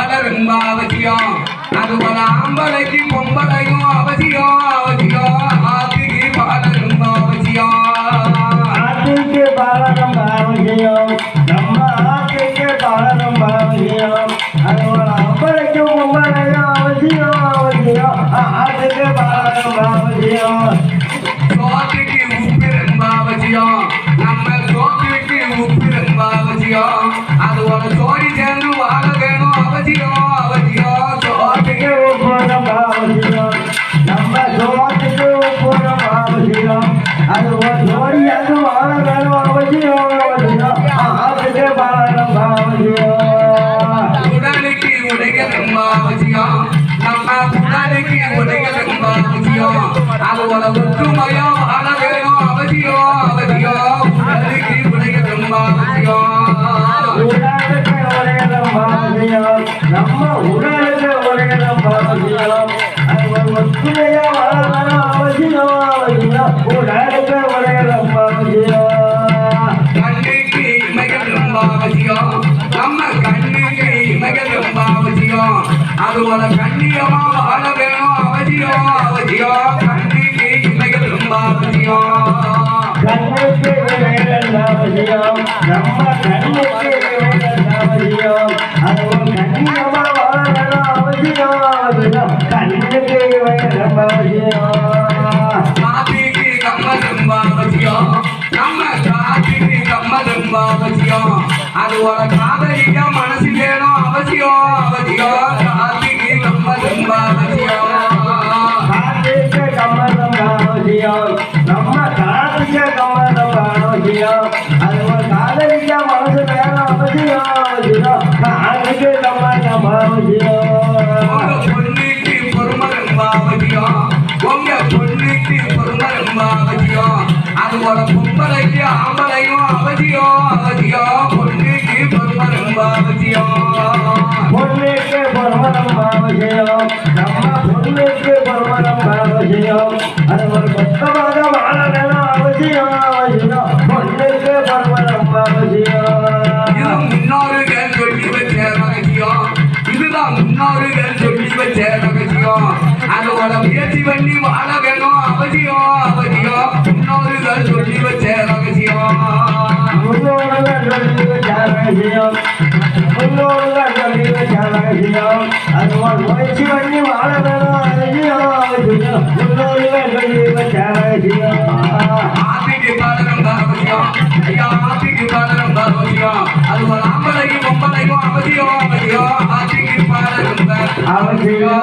பாலர் ரொம்ப அவசியம் அது போல ஆம்பளைக்கு பொம்பளையும் அவசியம் அவசியம் ஆத்துக்கு பாலர் ரொம்ப அவசியம் ஆட்டுக்கு பாலகம் பாவசியம் நம்ம ஆட்டுக்கு பாலகம் பாவசியம் அதுபோல அம்பளைக்கும் உம்பளையும் அவசியம் அவசியம் ஆட்டுக்கு பாலகம் பாவசியம் சோத்துக்கு ரொம்ப அவசியம் நம்ம உடைகள் ரொம்ப அவசியம் அது போல ஒற்றுமையும் உடலுக்கு உடைகள் ரொம்ப அவசியம் உடலுக்கு உலகம் பாவசியம் நம்ம உடலுக்கு பாவசியம் அது ஒரு ஒத்துமையா வாழணும் அவசியம் அவசியம் உடலுக்கு உலகம் பாவசியம் கண்ணுக்கு இமைகள் ரொம்ப அவசியம் அவசியம் அது போல கண்ணியமா வாழ வேணும் அவசியம் அவசியம் கண்ணுக்கு இமைகள் ரொம்ப அவசியம் கண்ணுக்கு விலைகள் அவசியம் நம்ம கண்ணுக்கு விலைகள் அவசியம் அது ஒரு கண்ணியமா கண்ணுக்கு அவசியம் நம்ம காத்திக்கு கம்மல் ரொம்ப அவசியம் அது ஒரு காதலிக்க மனசு வேணும் அவசியம் அவசியம் ஒரு பொம்பளைக்கு ஆம்பளையும் அவசியம் அவசியம் பொண்ணுக்கு பொறுமை ரொம்ப அவசியம் பொண்ணுக்கு பருமதம் அவசியம் நம்ம பொண்ணுக்கு பருமதம் அவசியம் அது ஒரு மொத்தமாக வாழ வேணும் அவசியம் அவசியம் பொண்ணுக்கு பருமதம் அவசியம் இது முன்னோர்கள் சொல்லி வச்ச ரகசியம் இதுதான் முன்னோர்கள் சொல்லி வச்ச ரகசியம் அதோட முயற்சி பண்ணி வாழ வேணும் அவசியம் அவசியம் முன்னோர்கள் சொல்லி வச்ச ரகசியம் முன்னோர்கள் சொல்லி வச்ச ரகசியம் முன்னோர்கள் சொல்லி வச்ச ரகசியம் அது ஒரு முயற்சி பண்ணி வாழ வேணும் அவசியம் முன்னோர்கள் சொல்லி வச்ச ரகசியம் ஆத்திக்கு ஐயா ஆத்திக்கு ஆத்திக்கு அவசியம்.